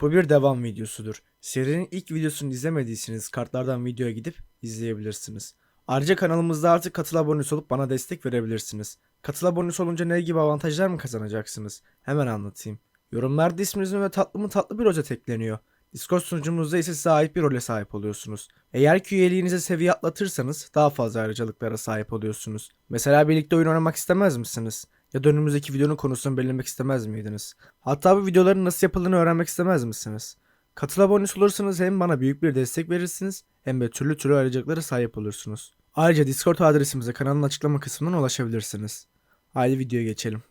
Bu bir devam videosudur. Serinin ilk videosunu izlemediyseniz kartlardan videoya gidip izleyebilirsiniz. Ayrıca kanalımızda artık katıl abonesi olup bana destek verebilirsiniz. Katıl abonesi olunca ne gibi avantajlar mı kazanacaksınız? Hemen anlatayım. Yorumlarda isminizin ve tatlı mı tatlı bir özet ekleniyor. Discord sunucumuzda ise size ait bir role sahip oluyorsunuz. Eğer ki üyeliğinize seviye atlatırsanız daha fazla ayrıcalıklara sahip oluyorsunuz. Mesela birlikte oyun oynamak istemez misiniz? Ya da önümüzdeki videonun konusunu belirlemek istemez miydiniz? Hatta bu videoların nasıl yapıldığını öğrenmek istemez misiniz? Katıl abonesi olursanız hem bana büyük bir destek verirsiniz hem de türlü türlü ayrıcalıklara sahip olursunuz. Ayrıca Discord adresimize kanalın açıklama kısmından ulaşabilirsiniz. Haydi videoya geçelim.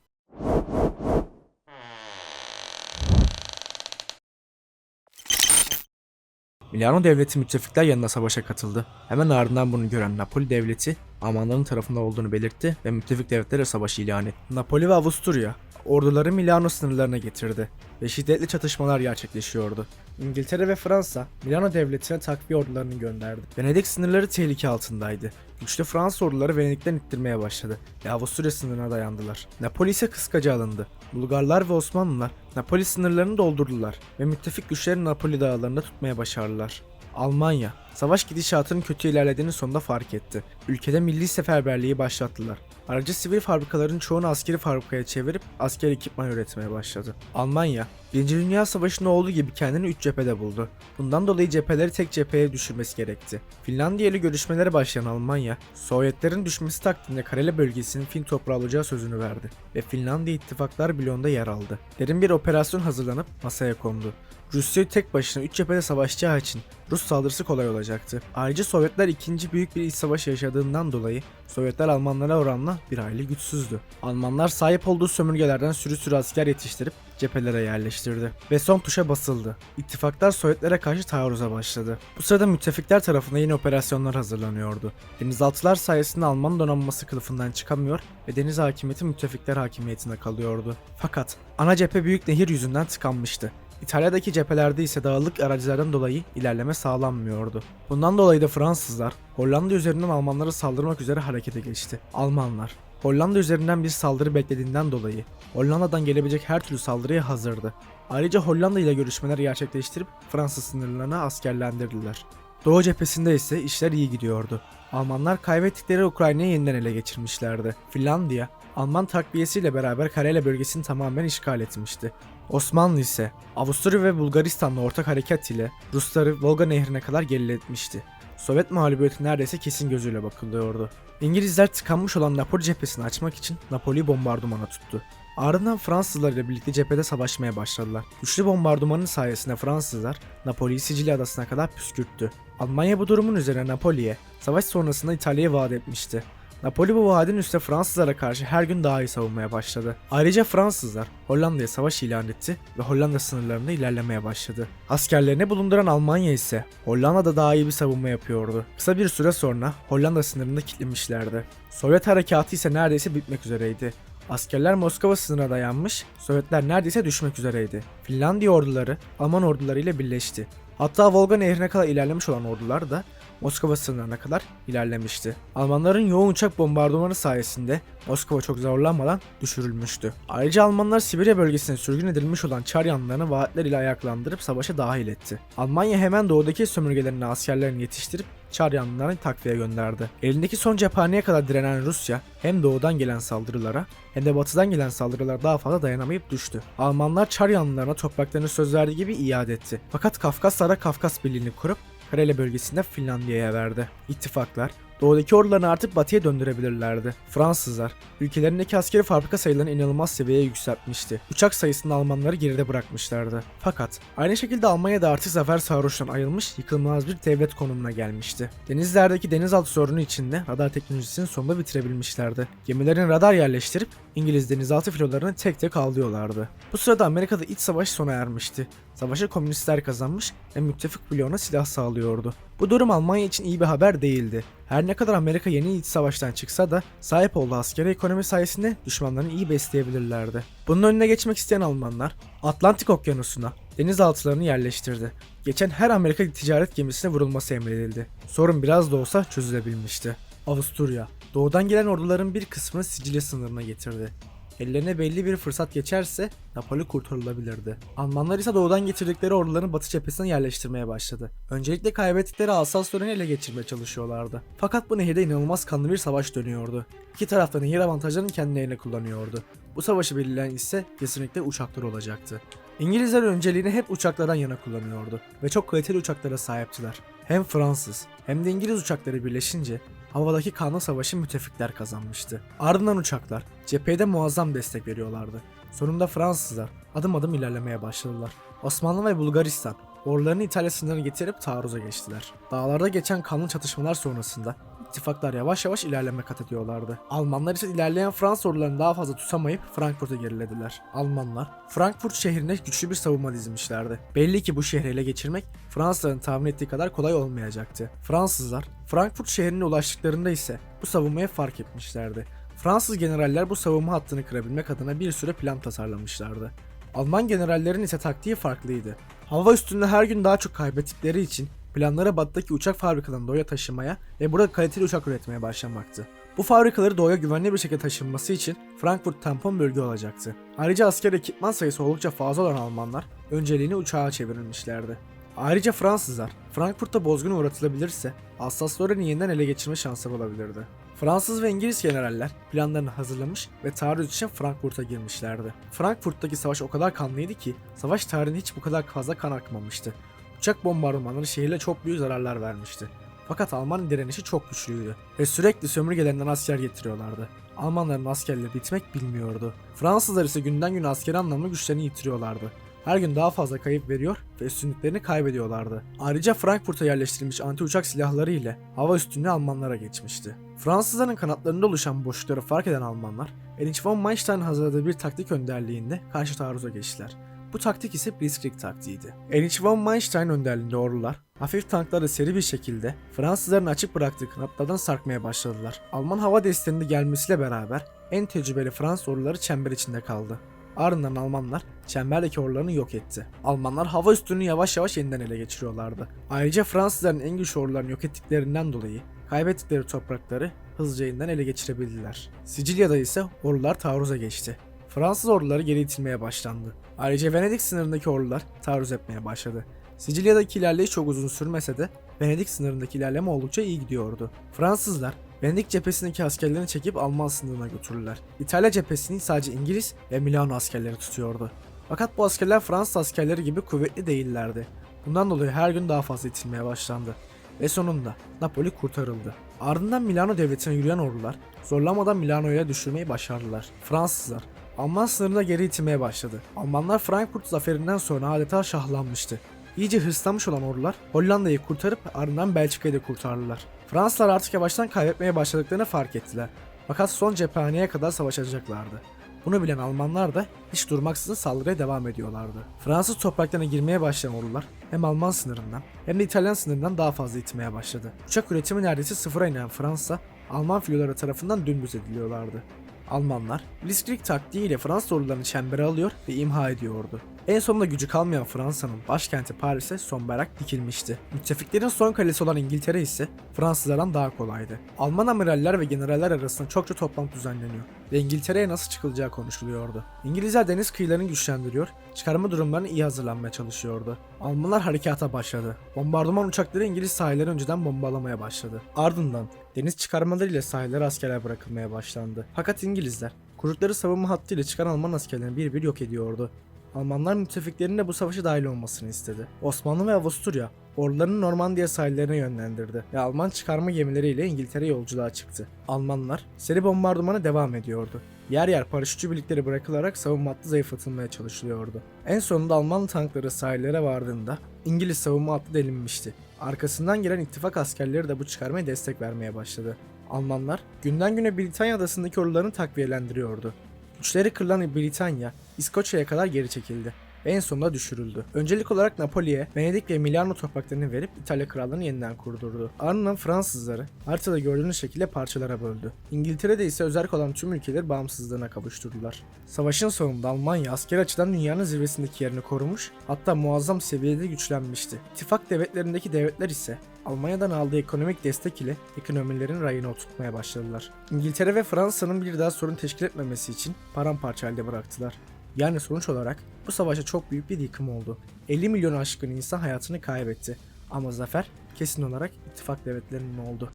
Milano devleti müttefikler yanına savaşa katıldı. Hemen ardından bunu gören Napoli devleti Almanların tarafında olduğunu belirtti ve müttefik devletlere savaş ilan etti. Napoli ve Avusturya orduları Milano sınırlarına getirdi ve şiddetli çatışmalar gerçekleşiyordu. İngiltere ve Fransa Milano devletine takviye ordularını gönderdi. Venedik sınırları tehlike altındaydı. Güçlü Fransız orduları Venedik'ten ittirmeye başladı ve Avusturya sınırına dayandılar. Napoli ise kıskaca alındı. Bulgarlar ve Osmanlılar Napoli sınırlarını doldurdular ve müttefik güçleri Napoli dağlarında tutmaya başardılar. Almanya, savaş gidişatının kötü ilerlediğini sonunda fark etti. Ülkede milli seferberliği başlattılar. Ayrıca sivil fabrikaların çoğunu askeri fabrikaya çevirip asker ekipman üretmeye başladı. Almanya, 1. Dünya Savaşı'nda olduğu gibi kendini 3 cephede buldu. Bundan dolayı cepheleri tek cepheye düşürmesi gerekti. Finlandiya ile görüşmelere başlayan Almanya, Sovyetlerin düşmesi takdirinde Kareli bölgesinin Fin toprağı olacağı sözünü verdi ve Finlandiya ittifaklar bloğunda yer aldı. Derin bir operasyon hazırlanıp masaya kondu. Rusya tek başına 3 cephede savaşacağı için Rus saldırısı kolay olacaktı. Ayrıca Sovyetler ikinci büyük bir iç savaş yaşadığından dolayı Sovyetler Almanlara oranla bir hayli güçsüzdü. Almanlar sahip olduğu sömürgelerden sürü sürü asker yetiştirip cephelere yerleştirdi. Ve son tuşa basıldı. İttifaklar Sovyetlere karşı taarruza başladı. Bu sırada müttefikler tarafından yeni operasyonlar hazırlanıyordu. Denizaltılar sayesinde Alman donanması kılıfından çıkamıyor ve deniz hakimiyeti müttefikler hakimiyetinde kalıyordu. Fakat ana cephe büyük nehir yüzünden tıkanmıştı. İtalya'daki cephelerde ise dağlık arazilerden dolayı ilerleme sağlanmıyordu. Bundan dolayı da Fransızlar Hollanda üzerinden Almanlara saldırmak üzere harekete geçti. Almanlar Hollanda üzerinden bir saldırı beklediğinden dolayı Hollanda'dan gelebilecek her türlü saldırıya hazırdı. Ayrıca Hollanda ile görüşmeler gerçekleştirip Fransız sınırlarına askerlendirdiler. Doğu cephesinde ise işler iyi gidiyordu. Almanlar kaybettikleri Ukrayna'yı yeniden ele geçirmişlerdi. Finlandiya, Alman takviyesiyle beraber Karela bölgesini tamamen işgal etmişti. Osmanlı ise Avusturya ve Bulgaristan'la ortak harekat ile Rusları Volga nehrine kadar geriletmişti. Sovyet mağlubiyeti neredeyse kesin gözüyle bakılıyordu. İngilizler tıkanmış olan Napoli cephesini açmak için Napoli'yi bombardımana tuttu. Ardından Fransızlar ile birlikte cephede savaşmaya başladılar. Güçlü bombardımanın sayesinde Fransızlar Napoli'yi Sicilya adasına kadar püskürttü. Almanya bu durumun üzerine Napoli'ye savaş sonrasında İtalya'ya vaat etmişti. Napoli bu vaadin üstüne Fransızlara karşı her gün daha iyi savunmaya başladı. Ayrıca Fransızlar Hollanda'ya savaş ilan etti ve Hollanda sınırlarında ilerlemeye başladı. Askerlerini bulunduran Almanya ise Hollanda'da daha iyi bir savunma yapıyordu. Kısa bir süre sonra Hollanda sınırında kilitlemişlerdi. Sovyet harekatı ise neredeyse bitmek üzereydi. Askerler Moskova sınırına dayanmış, Sovyetler neredeyse düşmek üzereydi. Finlandiya orduları Alman orduları ile birleşti. Hatta Volga nehrine kadar ilerlemiş olan ordular da Moskova sınırlarına kadar ilerlemişti. Almanların yoğun uçak bombardımanı sayesinde Moskova çok zorlanmadan düşürülmüştü. Ayrıca Almanlar Sibirya bölgesine sürgün edilmiş olan Çar yanlarını vaatler ile ayaklandırıp savaşa dahil etti. Almanya hemen doğudaki sömürgelerine askerlerini yetiştirip Çar yanlılarını takviye gönderdi. Elindeki son cephaneye kadar direnen Rusya hem doğudan gelen saldırılara hem de batıdan gelen saldırılara daha fazla dayanamayıp düştü. Almanlar Çar yanlılarına topraklarını söz verdiği gibi iade etti. Fakat Kafkaslara Kafkas Birliği'ni kurup Karele bölgesinde Finlandiya'ya verdi. İttifaklar doğudaki ordularını artık batıya döndürebilirlerdi. Fransızlar ülkelerindeki askeri fabrika sayılarını inanılmaz seviyeye yükseltmişti. Uçak sayısında Almanları geride bırakmışlardı. Fakat aynı şekilde Almanya da artık zafer sarhoştan ayrılmış yıkılmaz bir devlet konumuna gelmişti. Denizlerdeki denizaltı sorunu içinde radar teknolojisini sonunda bitirebilmişlerdi. Gemilerin radar yerleştirip İngiliz denizaltı filolarını tek tek avlıyorlardı. Bu sırada Amerika'da iç savaş sona ermişti. Savaşı komünistler kazanmış ve müttefik bloğuna silah sağlıyordu. Bu durum Almanya için iyi bir haber değildi. Her ne kadar Amerika yeni iç savaştan çıksa da sahip olduğu askeri ekonomi sayesinde düşmanlarını iyi besleyebilirlerdi. Bunun önüne geçmek isteyen Almanlar Atlantik Okyanusu'na denizaltılarını yerleştirdi. Geçen her Amerika ticaret gemisine vurulması emredildi. Sorun biraz da olsa çözülebilmişti. Avusturya, doğudan gelen orduların bir kısmını Sicilya sınırına getirdi. Ellerine belli bir fırsat geçerse Napoli kurtarılabilirdi. Almanlar ise doğudan getirdikleri ordularını batı cephesine yerleştirmeye başladı. Öncelikle kaybettikleri Alsas-Lorraine'i ele geçirmeye çalışıyorlardı. Fakat bu nehirde inanılmaz kanlı bir savaş dönüyordu. İki tarafta nehir avantajlarını kendilerine kullanıyordu. Bu savaşı belirleyen ise kesinlikle uçaklar olacaktı. İngilizler önceliğini hep uçaklardan yana kullanıyordu ve çok kaliteli uçaklara sahiptiler. Hem Fransız hem de İngiliz uçakları birleşince havadaki kanlı savaşı müttefikler kazanmıştı. Ardından uçaklar cephede muazzam destek veriyorlardı. Sonunda Fransızlar adım adım ilerlemeye başladılar. Osmanlı ve Bulgaristan ordularını İtalya sınırına getirip taarruza geçtiler. Dağlarda geçen kanlı çatışmalar sonrasında ittifaklar yavaş yavaş ilerleme kat ediyorlardı. Almanlar ise ilerleyen Fransız ordularını daha fazla tutamayıp Frankfurt'a gerilediler. Almanlar Frankfurt şehrine güçlü bir savunma dizmişlerdi. Belli ki bu şehri ele geçirmek Fransızların tahmin ettiği kadar kolay olmayacaktı. Fransızlar Frankfurt şehrine ulaştıklarında ise bu savunmayı fark etmişlerdi. Fransız generaller bu savunma hattını kırabilmek adına bir süre plan tasarlamışlardı. Alman generallerin ise taktiği farklıydı. Hava üstünde her gün daha çok kaybettikleri için planları batıdaki uçak fabrikalarını doğuya taşımaya ve burada kaliteli uçak üretmeye başlamaktı. Bu fabrikaları doğuya güvenli bir şekilde taşınması için Frankfurt tampon bölge olacaktı. Ayrıca asker ekipman sayısı oldukça fazla olan Almanlar önceliğini uçağa çevirmişlerdi. Ayrıca Fransızlar Frankfurt'ta bozguna uğratılabilirse Alsace-Lorraine'i yeniden ele geçirme şansı bulabilirdi. Fransız ve İngiliz generaller planlarını hazırlamış ve taarruz için Frankfurt'a girmişlerdi. Frankfurt'taki savaş o kadar kanlıydı ki savaş tarihinde hiç bu kadar fazla kan akmamıştı. Uçak bombardımanları şehirle çok büyük zararlar vermişti. Fakat Alman direnişi çok güçlüydü ve sürekli sömürgelerinden asker getiriyorlardı. Almanların askerleri bitmek bilmiyordu. Fransızlar ise günden güne askeri anlamda güçlerini yitiriyorlardı. Her gün daha fazla kayıp veriyor ve üstünlüklerini kaybediyorlardı. Ayrıca Frankfurt'a yerleştirilmiş anti uçak silahları ile hava üstünlüğü Almanlara geçmişti. Fransızların kanatlarında oluşan boşlukları fark eden Almanlar, Erich von Manstein hazırladığı bir taktik önderliğinde karşı taarruza geçtiler. Bu taktik ise Blitzkrieg taktiğiydi. Erich von Manstein önderliğinde ordular, hafif tankları seri bir şekilde Fransızların açık bıraktığı kanatlardan sarkmaya başladılar. Alman hava desteğinin gelmesiyle beraber en tecrübeli Fransız orduları çember içinde kaldı. Ardından Almanlar çemberdeki ordularını yok etti. Almanlar hava üstünü yavaş yavaş yeniden ele geçiriyorlardı. Ayrıca Fransızların en güçlü ordularını yok ettiklerinden dolayı kaybettikleri toprakları hızlıca yeniden ele geçirebildiler. Sicilya'da ise ordular taarruza geçti. Fransız orduları geri itilmeye başlandı. Ayrıca Venedik sınırındaki ordular taarruz etmeye başladı. Sicilya'daki ilerleyiş çok uzun sürmese de Venedik sınırındaki ilerleme oldukça iyi gidiyordu. Fransızlar Venedik cephesindeki askerlerini çekip Alman sınırına götürürler. İtalya cephesini sadece İngiliz ve Milano askerleri tutuyordu. Fakat bu askerler Fransız askerleri gibi kuvvetli değillerdi. Bundan dolayı her gün daha fazla itilmeye başlandı. Ve sonunda Napoli kurtarıldı. Ardından Milano devletine yürüyen ordular zorlamadan Milano'ya düşürmeyi başardılar. Fransızlar Alman sınırına geri itilmeye başladı. Almanlar Frankfurt zaferinden sonra adeta şahlanmıştı. İyice hırslanmış olan ordular Hollanda'yı kurtarıp ardından Belçika'yı da kurtardılar. Fransızlar artık yavaştan kaybetmeye başladıklarını fark ettiler. Fakat son cephaneye kadar savaşacaklardı. Bunu bilen Almanlar da hiç durmaksızın saldırıya devam ediyorlardı. Fransız topraklarına girmeye başlayan ordular hem Alman sınırından hem de İtalyan sınırından daha fazla itmeye başladı. Uçak üretimi neredeyse sıfıra inen Fransa, Alman filoları tarafından dümdüz ediliyorlardı. Almanlar Blitzkrieg taktiğiyle Fransız ordularını çembere alıyor ve imha ediyordu. En sonunda gücü kalmayan Fransa'nın başkenti Paris'e son bayrak dikilmişti. Müttefiklerin son kalesi olan İngiltere ise Fransızlardan daha kolaydı. Alman amiraller ve generaller arasında çokça toplantı düzenleniyor ve İngiltere'ye nasıl çıkılacağı konuşuluyordu. İngilizler deniz kıyılarını güçlendiriyor, çıkarma durumlarına iyi hazırlanmaya çalışıyordu. Almanlar harekata başladı. Bombardıman uçakları İngiliz sahilleri önceden bombalamaya başladı. Ardından deniz çıkarmalarıyla sahillere askerler bırakılmaya başlandı. Fakat İngilizler kurdukları savunma hattıyla çıkan Alman askerlerini bir bir yok ediyordu. Almanlar müttefiklerinin de bu savaşa dahil olmasını istedi. Osmanlı ve Avusturya ordularını Normandiya sahillerine yönlendirdi ve Alman çıkarma gemileriyle İngiltere yolculuğa çıktı. Almanlar seri bombardımanı devam ediyordu. Yer yer paraşütçü birlikleri bırakılarak savunma hattı zayıflatılmaya çalışılıyordu. En sonunda Alman tankları sahillere vardığında İngiliz savunma hattı delinmişti. Arkasından gelen ittifak askerleri de bu çıkarmaya destek vermeye başladı. Almanlar günden güne Britanya adasındaki ordularını takviyelendiriyordu. Güçleri kırılan Britanya, İskoçya'ya kadar geri çekildi en sonunda düşürüldü. Öncelik olarak Napoli'ye Venedik ve Milano topraklarını verip İtalya krallığını yeniden kurdurdu. Ardından Fransızları haritada gördüğünüz şekilde parçalara böldü. İngiltere'de ise özerk olan tüm ülkeleri bağımsızlığına kavuşturdular. Savaşın sonunda Almanya asker açıdan dünyanın zirvesindeki yerini korumuş, hatta muazzam seviyede güçlenmişti. İttifak devletlerindeki devletler ise Almanya'dan aldığı ekonomik destek ile ekonomilerin rayına oturtmaya başladılar. İngiltere ve Fransa'nın bir daha sorun teşkil etmemesi için paramparça halde bıraktılar. Yani sonuç olarak bu savaşta çok büyük bir yıkım oldu. 50 milyon aşkın insan hayatını kaybetti. Ama zafer kesin olarak ittifak devletlerinin oldu.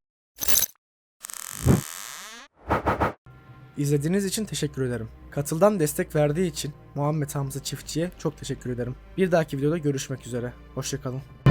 İzlediğiniz için teşekkür ederim. Katıldan destek verdiği için Muhammed Hamza Çiftçi'ye çok teşekkür ederim. Bir dahaki videoda görüşmek üzere. Hoşçakalın.